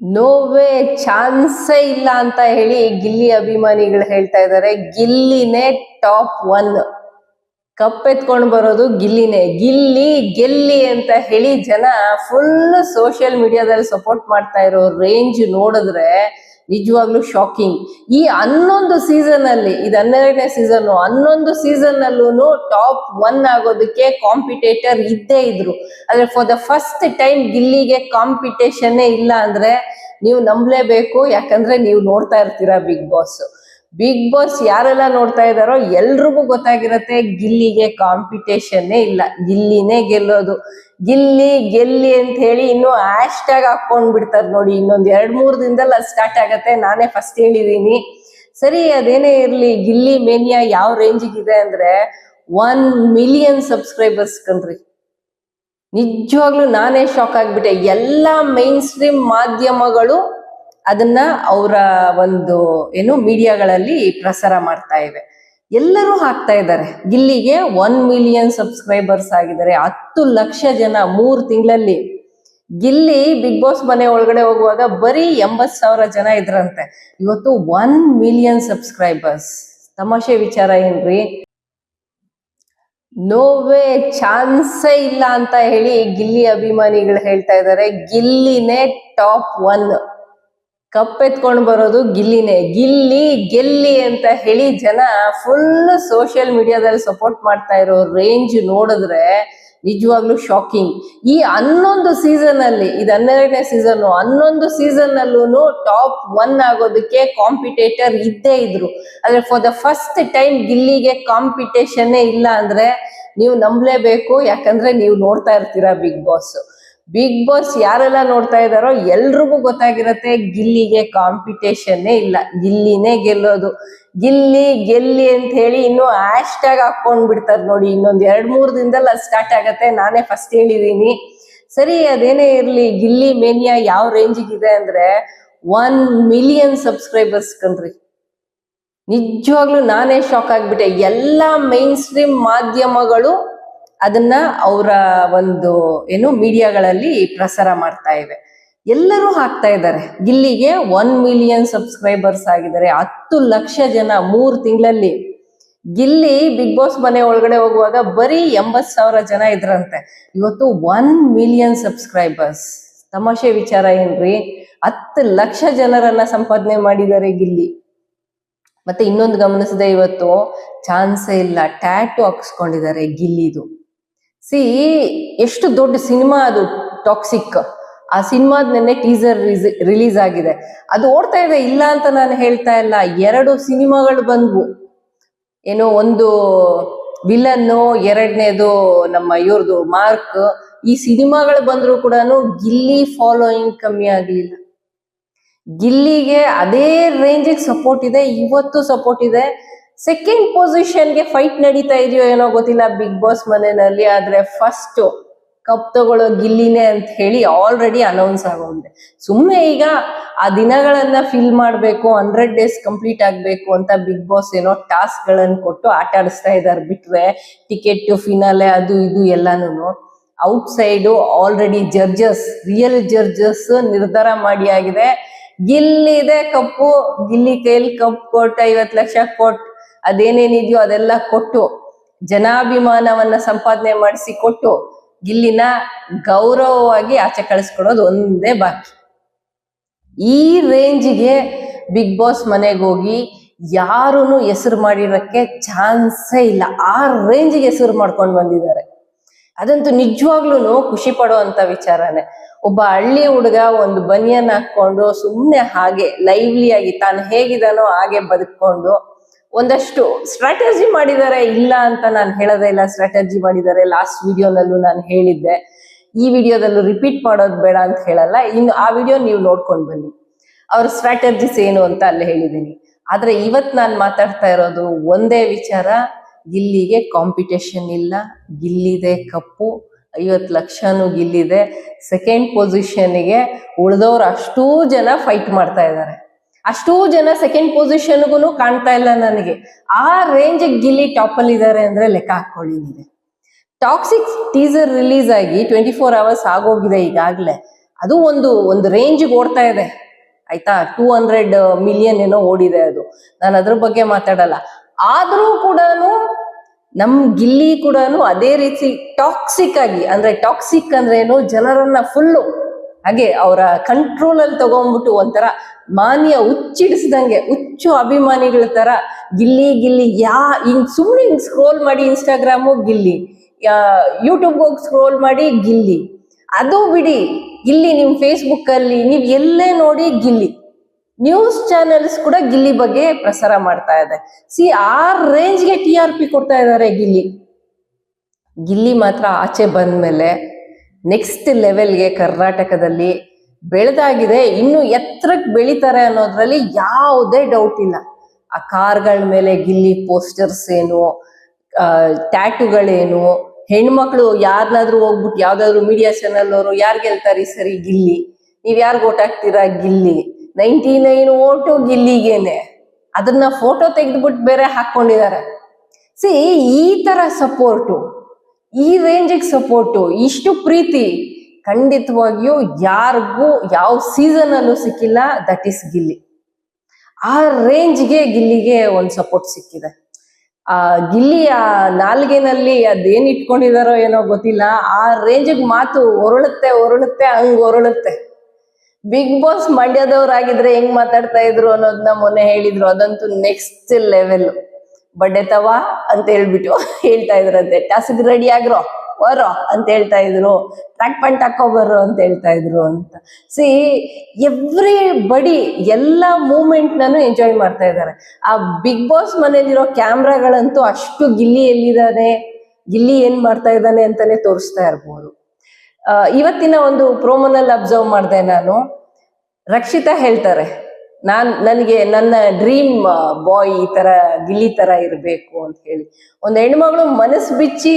ನೋವೇ ಚಾನ್ಸೇ ಇಲ್ಲ ಅಂತ ಹೇಳಿ ಗಿಲ್ಲಿ ಅಭಿಮಾನಿಗಳು ಹೇಳ್ತಾ ಇದ್ದಾರೆ. ಗಿಲ್ಲಿನೇ ಟಾಪ್ ಒನ್ ಕಪ್ ಎತ್ಕೊಂಡು ಬರೋದು ಗಿಲ್ಲಿನೇ. ಗಿಲ್ಲಿ ಗೆಲ್ಲಿ ಅಂತ ಹೇಳಿ ಜನ ಫುಲ್ ಸೋಷಿಯಲ್ ಮೀಡಿಯಾದಲ್ಲಿ ಸಪೋರ್ಟ್ ಮಾಡ್ತಾ ಇರೋ ರೇಂಜ್ ನೋಡಿದ್ರೆ ನಿಜವಾಗ್ಲೂ ಶಾಕಿಂಗ್ ಈ ಹನ್ನೊಂದು ಸೀಸನ್ ಅಲ್ಲಿ, ಇದು ಹನ್ನೆರಡನೇ ಸೀಸನ್ ಹನ್ನೊಂದು ಸೀಸನ್ ಅಲ್ಲೂ ಟಾಪ್ ಒನ್ ಆಗೋದಕ್ಕೆ ಕಾಂಪಿಟೇಟರ್ ಇದ್ದೇ ಇದ್ರು. ಆದ್ರೆ ಫಾರ್ ದ ಫಸ್ಟ್ ಟೈಮ್ ಗಿಲ್ಲಿಗೆ ಕಾಂಪಿಟೇಷನ್ ಇಲ್ಲ ಅಂದ್ರೆ ನೀವು ನಂಬಲೇಬೇಕು, ಯಾಕಂದ್ರೆ ನೀವು ನೋಡ್ತಾ ಇರ್ತೀರಾ ಬಿಗ್ ಬಾಸ್ ಬಿಗ್ ಬಾಸ್ ಯಾರೆಲ್ಲ ನೋಡ್ತಾ ಇದ್ದಾರೋ ಎಲ್ರಿಗೂ ಗೊತ್ತಾಗಿರತ್ತೆ, ಗಿಲ್ಲಿಗೆ ಕಾಂಪಿಟೇಷನ್ನೇ ಇಲ್ಲ. ಗಿಲ್ಲಿನೇ ಗೆಲ್ಲೋದು. ಗಿಲ್ಲಿ ಗೆಲ್ಲಿ ಅಂತ ಹೇಳಿ ಇನ್ನು ಹ್ಯಾಶ್ ಟ್ಯಾಗ್ ಹಾಕೊಂಡ್ ಬಿಡ್ತಾರೆ ನೋಡಿ, ಇನ್ನೊಂದ್ ಎರಡ್ ಮೂರ್ ದಿನದಲ್ಲಿ ಅದು ಸ್ಟಾರ್ಟ್ ಆಗತ್ತೆ. ನಾನೇ ಫಸ್ಟ್ ಹೇಳಿದೀನಿ. ಸರಿ, ಅದೇನೇ ಇರ್ಲಿ, ಗಿಲ್ಲಿ ಮೇನಿಯಾ ಯಾವ ರೇಂಜಿಗಿದೆ ಅಂದ್ರೆ ಒನ್ ಮಿಲಿಯನ್ ಸಬ್ಸ್ಕ್ರೈಬರ್ಸ್ ಕಣ್ರಿ. ನಿಜವಾಗ್ಲೂ ನಾನೇ ಶಾಕ್ ಆಗ್ಬಿಟ್ಟೆ. ಎಲ್ಲಾ ಮೈನ್ ಸ್ಟ್ರೀಮ್ ಮಾಧ್ಯಮಗಳು ಅದನ್ನ ಅವರ ಒಂದು ಏನು ಮೀಡಿಯಾಗಳಲ್ಲಿ ಪ್ರಸಾರ ಮಾಡ್ತಾ ಇವೆ. ಎಲ್ಲರೂ ಹಾಕ್ತಾ ಇದ್ದಾರೆ. ಗಿಲ್ಲಿಗೆ ಒನ್ ಮಿಲಿಯನ್ ಸಬ್ಸ್ಕ್ರೈಬರ್ಸ್ ಆಗಿದ್ದಾರೆ. ಹತ್ತು ಲಕ್ಷ ಜನ ಮೂರು ತಿಂಗಳಲ್ಲಿ. ಗಿಲ್ಲಿ ಬಿಗ್ ಬಾಸ್ ಮನೆ ಒಳಗಡೆ ಹೋಗುವಾಗ ಬರೀ ಎಂಬತ್ ಸಾವಿರ ಜನ ಇದ್ರಂತೆ. ಇವತ್ತು ಒನ್ ಮಿಲಿಯನ್ ಸಬ್ಸ್ಕ್ರೈಬರ್ಸ್ ತಮಾಷೆ ವಿಚಾರ ಏನ್ರಿ? ನೋವೇ ಚಾನ್ಸೇ ಇಲ್ಲ ಅಂತ ಹೇಳಿ ಗಿಲ್ಲಿ ಅಭಿಮಾನಿಗಳು ಹೇಳ್ತಾ ಇದ್ದಾರೆ. ಗಿಲ್ಲಿನೇ ಟಾಪ್ ಒನ್ ಕಪ್ ಎತ್ಕೊಂಡು ಬರೋದು ಗಿಲ್ಲಿನೇ. ಗಿಲ್ಲಿ, ಗೆಲ್ಲಿ ಅಂತ ಹೇಳಿ ಜನ ಫುಲ್ ಸೋಷಿಯಲ್ ಮೀಡಿಯಾದಲ್ಲಿ ಸಪೋರ್ಟ್ ಮಾಡ್ತಾ ಇರೋ ರೇಂಜ್ ನೋಡಿದ್ರೆ ನಿಜವಾಗ್ಲೂ ಶಾಕಿಂಗ್ ಈ ಹನ್ನೊಂದು ಸೀಸನ್ ಅಲ್ಲಿ, ಇದು ಹನ್ನೆರಡನೇ ಸೀಸನ್ ಹನ್ನೊಂದು ಸೀಸನ್ ಅಲ್ಲೂ ಟಾಪ್ ಒನ್ ಆಗೋದಕ್ಕೆ ಕಾಂಪಿಟೇಟರ್ ಇದ್ದೇ ಇದ್ರು. ಆದ್ರೆ ಫಾರ್ ದ ಫಸ್ಟ್ ಟೈಮ್ ಗಿಲ್ಲಿಗೆ ಕಾಂಪಿಟೇಷನ್ ಇಲ್ಲ ಅಂದ್ರೆ ನೀವು ನಂಬಲೇಬೇಕು, ಯಾಕಂದ್ರೆ ನೀವು ನೋಡ್ತಾ ಇರ್ತೀರಾ ಬಿಗ್ ಬಾಸ್ ಬಿಗ್ ಬಾಸ್ ಯಾರೆಲ್ಲ ನೋಡ್ತಾ ಇದಾರೋ ಎಲ್ರಿಗೂ ಗೊತ್ತಾಗಿರತ್ತೆ, ಗಿಲ್ಲಿಗೆ ಕಾಂಪಿಟೇಷನ್ನೇ ಇಲ್ಲ. ಗಿಲ್ಲಿನೇ ಗೆಲ್ಲೋದು. ಗಿಲ್ಲಿ ಗೆಲ್ಲಿ ಅಂತ ಹೇಳಿ ಇನ್ನು ಹ್ಯಾಶ್ ಟ್ಯಾಗ್ ಹಾಕೊಂಡ್ ಬಿಡ್ತಾರೆ ನೋಡಿ, ಇನ್ನೊಂದ್ ಎರಡ್ ಮೂರ್ ದಿನದಲ್ಲಿ ಅದು ಸ್ಟಾರ್ಟ್ ಆಗತ್ತೆ. ನಾನೇ ಫಸ್ಟ್ ಹೇಳಿದೀನಿ. ಸರಿ, ಅದೇನೇ ಇರ್ಲಿ, ಗಿಲ್ಲಿ ಮೇನಿಯಾ ಯಾವ ರೇಂಜಿಗಿದೆ ಅಂದ್ರೆ ಒನ್ ಮಿಲಿಯನ್ ಸಬ್ಸ್ಕ್ರೈಬರ್ಸ್ ಕಣ್ರಿ. ನಿಜವಾಗ್ಲೂ ನಾನೇ ಶಾಕ್ ಆಗ್ಬಿಟ್ಟೆ. ಎಲ್ಲಾ ಮೈನ್ ಸ್ಟ್ರೀಮ್ ಮಾಧ್ಯಮಗಳು ಅದನ್ನ ಅವರ ಒಂದು ಏನು ಮೀಡಿಯಾಗಳಲ್ಲಿ ಪ್ರಸಾರ ಮಾಡ್ತಾ ಇವೆ. ಎಲ್ಲರೂ ಹಾಕ್ತಾ ಇದ್ದಾರೆ. ಗಿಲ್ಲಿಗೆ ಒನ್ ಮಿಲಿಯನ್ ಸಬ್ಸ್ಕ್ರೈಬರ್ಸ್ ಆಗಿದ್ದಾರೆ. ಹತ್ತು ಲಕ್ಷ ಜನ ಮೂರು ತಿಂಗಳಲ್ಲಿ. ಗಿಲ್ಲಿ ಬಿಗ್ ಬಾಸ್ ಮನೆ ಒಳಗಡೆ ಹೋಗುವಾಗ ಬರೀ ಎಂಬತ್ ಸಾವಿರ ಜನ ಇದ್ರಂತೆ. ಇವತ್ತು ಒನ್ ಮಿಲಿಯನ್ ಸಬ್ಸ್ಕ್ರೈಬರ್ಸ್ ತಮಾಷೆ ವಿಚಾರ ಏನ್ರಿ? ಹತ್ತು ಲಕ್ಷ ಜನರನ್ನ ಸಂಪಾದನೆ ಮಾಡಿದ್ದಾರೆ ಗಿಲ್ಲಿ ಮತ್ತೆ ಇನ್ನೊಂದು ಗಮನಿಸಿದೆ ಇವತ್ತು ಚಾನ್ಸೇ ಇಲ್ಲ. ಟ್ಯಾಟು ಹಾಕ್ಸ್ಕೊಂಡಿದ್ದಾರೆ ಗಿಲ್ಲಿದು. ಸಿ ಎಷ್ಟು ದೊಡ್ಡ ಸಿನಿಮಾ ಅದು ಟಾಕ್ಸಿಕ್ ಆ ಸಿನಿಮಾದ ನೆನ್ನೆ ಟೀಸರ್ ರಿಲೀಸ್ ಆಗಿದೆ. ಅದು ಓಡ್ತಾ ಇದೆ, ಇಲ್ಲ ಅಂತ ನಾನು ಹೇಳ್ತಾ ಇಲ್ಲ. ಎರಡು ಸಿನಿಮಾಗಳು ಬಂದ್ವು. ಏನೋ ಒಂದು ವಿಲನ್ನು ಎರಡನೇದು ನಮ್ಮ ಇವ್ರದು ಮಾರ್ಕ್. ಈ ಸಿನಿಮಾಗಳು ಬಂದ್ರು ಕೂಡ ಗಿಲ್ಲಿ ಫಾಲೋಯಿಂಗ್ ಕಮ್ಮಿ ಆಗಲಿಲ್ಲ. ಗಿಲ್ಲಿಗೆ ಅದೇ ರೇಂಜಿಗೆ ಸಪೋರ್ಟ್ ಇದೆ, ಇವತ್ತು ಸಪೋರ್ಟ್ ಇದೆ. ಸೆಕೆಂಡ್ ಪೊಸಿಷನ್ಗೆ ಫೈಟ್ ನಡೀತಾ ಇದೆಯೋ ಏನೋ ಗೊತ್ತಿಲ್ಲ ಬಿಗ್ ಬಾಸ್ ಮನೆಯಲ್ಲಿ, ಆದ್ರೆ ಫಸ್ಟ್ ಕಪ್ ತಗೊಳ್ಳೋ ಗಿಲ್ಲಿನೇ ಅಂತ ಹೇಳಿ ಆಲ್ರೆಡಿ ಅನೌನ್ಸ್ ಆಗೋಗಿದೆ. ಸುಮ್ಮನೆ ಈಗ ಆ ದಿನಗಳನ್ನ ಫಿಲ್ ಮಾಡಬೇಕು ಹಂಡ್ರೆಡ್ ಡೇಸ್ ಕಂಪ್ಲೀಟ್ ಆಗ್ಬೇಕು ಅಂತ ಬಿಗ್ ಬಾಸ್ ಏನೋ ಟಾಸ್ಕ್ ಗಳನ್ನ ಕೊಟ್ಟು ಆಟ ಆಡಿಸ್ತಾ ಇದಾರೆ. ಬಿಟ್ರೆ ಟಿಕೆಟ್ ಫಿನಾಲೆ ಅದು ಇದು ಎಲ್ಲಾನು outside already judges real judges ನಿರ್ಧಾರ ಮಾಡಿ ಆಗಿದೆ. ಗಿಲ್ಲಿದೆ ಕಪ್ಪು ಗಿಲ್ಲಿ ಕೈಲಿ ಕಪ್ ಕೊಟ್ಟು ಐವತ್ ಲಕ್ಷ ಕೊಟ್ಟು ಅದೇನೇನಿದೆಯೋ ಅದೆಲ್ಲ ಕೊಟ್ಟು, ಜನಾಭಿಮಾನವನ್ನ ಸಂಪಾದನೆ ಮಾಡಿಸಿ ಕೊಟ್ಟು, ಇಲ್ಲಿನ ಗೌರವವಾಗಿ ಆಚೆ ಕಳಿಸ್ಕೊಡೋದು ಒಂದೇ ಬಾಕಿ. ಈ ರೇಂಜ್ಗೆ ಬಿಗ್ ಬಾಸ್ ಮನೆಗೆ ಹೋಗಿ ಯಾರೂ ಹೆಸರು ಮಾಡಿರೋಕ್ಕೆ ಚಾನ್ಸೇ ಇಲ್ಲ. ಆ ರೇಂಜ್ಗೆ ಹೆಸರು ಮಾಡ್ಕೊಂಡು ಬಂದಿದ್ದಾರೆ. ಅದಂತೂ ನಿಜವಾಗ್ಲೂ ಖುಷಿ ಪಡುವಂತ ವಿಚಾರನೆ. ಒಬ್ಬ ಹಳ್ಳಿ ಹುಡುಗ ಒಂದು ಬನಿಯನ್ ಹಾಕೊಂಡು ಸುಮ್ಮನೆ ಹಾಗೆ ಲೈವ್ಲಿ ಆಗಿ ತಾನು ಹೇಗಿದಾನೋ ಹಾಗೆ ಬದುಕೊಂಡು ಒಂದಷ್ಟು ಸ್ಟ್ರಾಟಜಿ ಮಾಡಿದ್ದಾರೆ ಇಲ್ಲ ಅಂತ ನಾನು ಹೇಳೋದೇ ಇಲ್ಲ ಸ್ಟ್ರಾಟಜಿ ಮಾಡಿದ್ದಾರೆ ಲಾಸ್ಟ್ ವಿಡಿಯೋನಲ್ಲೂ ನಾನು ಹೇಳಿದ್ದೆ. ಈ ವಿಡಿಯೋದಲ್ಲೂ ರಿಪೀಟ್ ಮಾಡೋದು ಬೇಡ ಅಂತ ಹೇಳಲ್ಲ. ಇನ್ನು ಆ ವಿಡಿಯೋ ನೀವು ನೋಡ್ಕೊಂಡು ಬನ್ನಿ. ಅವ್ರ ಸ್ಟ್ರಾಟಜಿಸ್ ಏನು ಅಂತ ಅಲ್ಲಿ ಹೇಳಿದ್ದೀನಿ. ಆದ್ರೆ ಇವತ್ತು ನಾನು ಮಾತಾಡ್ತಾ ಇರೋದು ಒಂದೇ ವಿಚಾರ. ಗಿಲ್ಲಿಗೆ ಕಾಂಪಿಟೇಷನ್ ಇಲ್ಲ, ಗಿಲ್ಲಿದೆ ಕಪ್ಪು, ಐವತ್ತು ಲಕ್ಷನೂ ಗಿಲ್ಲಿದೆ. ಸೆಕೆಂಡ್ ಪೊಸಿಷನ್ಗೆ ಉಳಿದವ್ರು ಅಷ್ಟೂ ಜನ ಫೈಟ್ ಮಾಡ್ತಾ ಇದ್ದಾರೆ ಅಷ್ಟೂ ಜನ ಸೆಕೆಂಡ್ ಪೊಸಿಷನ್ಗೂ ಕಾಣ್ತಾ ಇಲ್ಲ ನನಗೆ. ಆ ರೇಂಜ್ ಗಿಲ್ಲಿ ಟಾಪ್ ಅಲ್ಲಿ ಇದ್ದಾರೆ ಅಂದ್ರೆ ಲೆಕ್ಕ ಹಾಕೊಳ್ಳಿ ನೀವು. ಟಾಕ್ಸಿಕ್ ಟೀಸರ್ ರಿಲೀಸ್ ಆಗಿ ಟ್ವೆಂಟಿ ಫೋರ್ ಅವರ್ಸ್ ಆಗೋಗಿದೆ ಈಗಾಗಲೇ. ಅದು ಒಂದು ಒಂದು ರೇಂಜ್ಗೆ ಓಡ್ತಾ ಇದೆ. ಆಯ್ತಾ? ಟೂ ಹಂಡ್ರೆಡ್ ಮಿಲಿಯನ್ ಏನೋ ಓಡಿದೆ ಅದು. ನಾನು ಅದ್ರ ಬಗ್ಗೆ ಮಾತಾಡಲ್ಲ. ಆದ್ರೂ ಕೂಡ ನಮ್ ಗಿಲ್ಲಿ ಕೂಡ ಅದೇ ರೀತಿ ಟಾಕ್ಸಿಕ್ ಆಗಿ, ಅಂದ್ರೆ ಟಾಕ್ಸಿಕ್ ಅಂದ್ರೆ ಏನು? ಜನರನ್ನ ಫುಲ್ಲು ಹಾಗೆ ಅವರ ಕಂಟ್ರೋಲ್ ಅಲ್ಲಿ ತಗೊಂಡ್ಬಿಟ್ಟು ಒಂಥರ ಮಾನ್ಯ ಹುಚ್ಚಿಡಿಸ್ದಂಗೆ, ಹುಚ್ಚು ಅಭಿಮಾನಿಗಳ ತರ ಗಿಲ್ಲಿ ಗಿಲ್ಲಿ ಯಾ, ಹಿಂಗ್ ಸುಮ್ಮನೆ ಹಿಂಗ್ ಸ್ಕ್ರೋಲ್ ಮಾಡಿ ಇನ್ಸ್ಟಾಗ್ರಾಮು ಗಿಲ್ಲಿ ಯೂಟ್ಯೂಬ್ ಹೋಗಿ ಸ್ಕ್ರೋಲ್ ಮಾಡಿ ಗಿಲ್ಲಿ. ಅದು ಬಿಡಿ, ಗಿಲ್ಲಿ ನಿಮ್ ಫೇಸ್ಬುಕ್ ಅಲ್ಲಿ, ನೀವ್ ಎಲ್ಲೇ ನೋಡಿ ಗಿಲ್ಲಿ. ನ್ಯೂಸ್ ಚಾನೆಲ್ಸ್ ಕೂಡ ಗಿಲ್ಲಿ ಬಗ್ಗೆ ಪ್ರಸಾರ ಮಾಡ್ತಾ ಇದೆ. ಸಿ ಆ ರೇಂಜ್ಗೆ ಟಿ ಆರ್ ಪಿ ಕೊಡ್ತಾ ಇದ್ದಾರೆ ಗಿಲ್ಲಿ. ಗಿಲ್ಲಿ ಮಾತ್ರ ಆಚೆ ಬಂದ್ಮೇಲೆ ನೆಕ್ಸ್ಟ್ ಲೆವೆಲ್ಗೆ ಕರ್ನಾಟಕದಲ್ಲಿ ಬೆಳೆದಾಗಿದೆ, ಇನ್ನು ಎತ್ತರಕ್ಕೆ ಬೆಳಿತಾರೆ ಅನ್ನೋದ್ರಲ್ಲಿ ಯಾವುದೇ ಡೌಟ್ ಇಲ್ಲ. ಆ ಕಾರ್ಗಳ ಮೇಲೆ ಗಿಲ್ಲಿ ಪೋಸ್ಟರ್ಸ್ ಏನು ಟ್ಯಾಟುಗಳೇನು ಹೆಣ್ಮಕ್ಳು ಯಾರನ್ನಾದ್ರೂ ಹೋಗ್ಬಿಟ್ಟು ಯಾವ್ದಾದ್ರು ಮೀಡಿಯಾ ಚಾನಲ್ ಅವರು ಯಾರು ಗೆಲ್ತಾರೆ ಸರಿ ಗಿಲ್ಲಿ? ನೀವ್ ಯಾರು ಓಟ್ ಹಾಕ್ತೀರಾ ಗಿಲ್ಲಿ? ನೈಂಟಿ ನೈನ್ ಓಟು ಗಿಲ್ಲಿಗೇನೆ. ಅದನ್ನ ಫೋಟೋ ತೆಗೆದ್ಬಿಟ್ಟು ಬೇರೆ ಹಾಕೊಂಡಿದ್ದಾರೆ ಸಿ ಈ ತರ ಸಪೋರ್ಟು ಈ ರೇಂಜಿಗೆ ಸಪೋರ್ಟು ಇಷ್ಟು ಪ್ರೀತಿ ಖಂಡಿತವಾಗಿಯೂ ಯಾರಿಗೂ ಯಾವ ಸೀಸನ್ ಅಲ್ಲೂ ಸಿಕ್ಕಿಲ್ಲ ದಟ್ ಈಸ್ ಗಿಲ್ಲಿ. ಆ ರೇಂಜ್ಗೆ ಗಿಲ್ಲಿಗೆ ಒಂದು ಸಪೋರ್ಟ್ ಸಿಕ್ಕಿದೆ. ಆ ಗಿಲ್ಲಿ ಆ ನಾಲ್ಗೆನಲ್ಲಿ ಅದೇನ್ ಇಟ್ಕೊಂಡಿದಾರೋ ಏನೋ ಗೊತ್ತಿಲ್ಲ, ಆ ರೇಂಜಿಗೆ ಮಾತು ಹೊರಳುತ್ತೆ ಹೊರಳುತ್ತೆ ಹಂಗ್ ಹೊರಳುತ್ತೆ ಬಿಗ್ ಬಾಸ್ ಮಂಡ್ಯದವ್ರಾಗಿದ್ರೆ ಹೆಂಗ್ ಮಾತಾಡ್ತಾ ಇದ್ರು ಅನ್ನೋದನ್ನ ಮೊನ್ನೆ ಹೇಳಿದ್ರು, ಅದಂತೂ ನೆಕ್ಸ್ಟ್ ಲೆವೆಲ್ ಬಡ್ಡೆ ತವಾ ಅಂತ ಹೇಳ್ಬಿಟ್ಟು ಹೇಳ್ತಾ ಇದ್ರಂತೆ. ಟಾಸ್ಕ್ ರೆಡಿ ಆಗ್ರೋ? ಬರೋ ಅಂತ ಹೇಳ್ತಾ ಇದ್ರು. ಟ್ರ್ಯಾಕ್ ಪಾಯಿಂಟ್ ಹಾಕೋ ಬರ್ರೋ ಅಂತ ಹೇಳ್ತಾ ಇದ್ರು ಅಂತ. ಸಿ ಎವ್ರಿ ಬಡಿ ಎಲ್ಲ ನಾನು ಎಂಜಾಯ್ ಮಾಡ್ತಾ ಇದ್ದಾರೆ. ಆ ಬಿಗ್ ಬಾಸ್ ಮನೇಲಿರೋ ಕ್ಯಾಮ್ರಾಗಳಂತೂ ಅಷ್ಟು ಗಿಲ್ಲಿ ಎಲ್ಲಿದ್ದಾನೆ ಗಿಲ್ಲಿ ಏನ್ ಮಾಡ್ತಾ ಇದ್ದಾನೆ ಅಂತಾನೆ ತೋರಿಸ್ತಾ ಇರ್ಬೋದು. ಇವತ್ತಿನ ಒಂದು ಪ್ರೋಮೋನಲ್ಲಿ ಅಬ್ಸರ್ವ್ ಮಾಡಿದೆ ನಾನು. ರಕ್ಷಿತಾ ಹೇಳ್ತಾರೆ. ನಾನ್, ನನಗೆ ನನ್ನ ಡ್ರೀಮ್ ಬಾಯ್ ಈ ತರ, ಗಿಲ್ಲಿ ತರ ಇರಬೇಕು ಅಂತ ಹೇಳಿ. ಒಂದು ಹೆಣ್ಮಗಳು ಮನಸ್ಸು ಬಿಚ್ಚಿ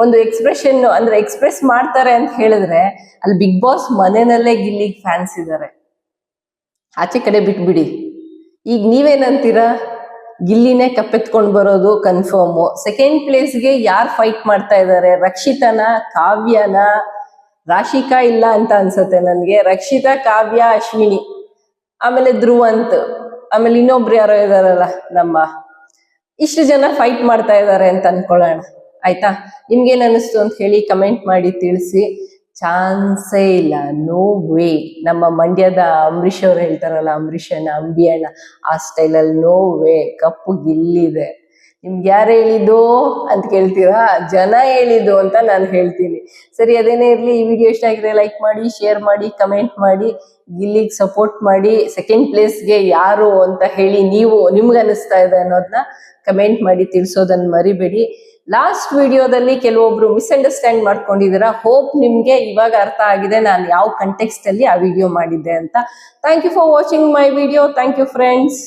ಒಂದು ಎಕ್ಸ್ಪ್ರೆಷನ್ ಅಂದ್ರೆ ಎಕ್ಸ್ಪ್ರೆಸ್ ಮಾಡ್ತಾರೆ ಅಂತ ಹೇಳಿದ್ರೆ ಅಲ್ಲಿ ಬಿಗ್ ಬಾಸ್ ಮನೆಯಲ್ಲೇ ಗಿಲ್ಲಿಗೆ ಫ್ಯಾನ್ಸ್ ಇದ್ದಾರೆ ಆಚೆ ಕಡೆ ಬಿಟ್ಬಿಡಿ. ಈಗ ನೀವೇನಂತೀರಾ? ಗಿಲ್ಲಿನೇ ಕಪ್ಪೆತ್ಕೊಂಡು ಬರೋದು ಕನ್ಫರ್ಮು ಸೆಕೆಂಡ್ ಪ್ಲೇಸ್ಗೆ ಯಾರು ಫೈಟ್ ಮಾಡ್ತಾ ಇದ್ದಾರೆ ರಕ್ಷಿತನ? ಕಾವ್ಯನ? ರಾಶಿಕಾ ಇಲ್ಲ ಅಂತ ಅನ್ಸುತ್ತೆ ನನ್ಗೆ. ರಕ್ಷಿತಾ, ಕಾವ್ಯ, ಅಶ್ವಿನಿ. ಆಮೇಲೆ ಧ್ರುವಂತ್, ಆಮೇಲೆ ಇನ್ನೊಬ್ರು ಯಾರೋ ಇದಾರಲ್ಲ, ನಮ್ಮ ಇಷ್ಟು ಜನ ಫೈಟ್ ಮಾಡ್ತಾ ಇದ್ದಾರೆ ಅಂತ ಅನ್ಕೊಳ್ಳೋಣ. ಆಯ್ತಾ? ನಿಮ್ಗೇನ್ ಅನಿಸ್ತು ಅಂತ ಹೇಳಿ ಕಮೆಂಟ್ ಮಾಡಿ ತಿಳಿಸಿ. ಚಾನ್ಸೇ ಇಲ್ಲ ನೋ ವೇ ನಮ್ಮ ಮಂಡ್ಯದ ಅಂಬರೀಷ್ ಅವ್ರು ಹೇಳ್ತಾರಲ್ಲ ಅಂಬರೀಷ್ ಅಣ್ಣ ಅಂಬಿ ಅಣ್ಣ ಆ ಸ್ಟೈಲಲ್ಲಿ ನೋ ವೇ ಕಪ್ಪು ಗಿಲ್ಲಿದೆ. ನಿಮ್ಗೆ ಯಾರು ಹೇಳಿದ್ದು ಅಂತ ಕೇಳ್ತೀರಾ? ಜನ ಹೇಳಿದ್ದು ಅಂತ ನಾನು ಹೇಳ್ತೀನಿ. ಸರಿ, ಅದೇನೇ ಇರಲಿ, ಈ ವಿಡಿಯೋ ಇಷ್ಟ ಆಗಿದ್ರೆ ಲೈಕ್ ಮಾಡಿ ಶೇರ್ ಮಾಡಿ ಕಮೆಂಟ್ ಮಾಡಿ ಗಿಲ್ಲಿಗೆ ಸಪೋರ್ಟ್ ಮಾಡಿ ಸೆಕೆಂಡ್ ಪ್ಲೇಸ್ಗೆ ಯಾರು ಅಂತ ಹೇಳಿ ನೀವು, ನಿಮ್ಗೆ ಅನಿಸ್ತಾ ಇದೆ ಅನ್ನೋದನ್ನ ಕಮೆಂಟ್ ಮಾಡಿ ತಿಳಿಸೋದನ್ನ ಮರಿಬೇಡಿ. ಲಾಸ್ಟ್ ವಿಡಿಯೋದಲ್ಲಿ ಕೆಲವೊಬ್ರು ಮಿಸ್ಅಂಡರ್ಸ್ಟ್ಯಾಂಡ್ ಮಾಡ್ಕೊಂಡಿದ್ದೀರಾ? ಹೋಪ್ ನಿಮ್ಗೆ ಇವಾಗ ಅರ್ಥ ಆಗಿದೆ, ನಾನು ಯಾವ ಕಂಟೆಕ್ಸ್ಟ್ ಅಲ್ಲಿ ಆ ವಿಡಿಯೋ ಮಾಡಿದ್ದೆ ಅಂತ. Thank you for watching my video thank you friends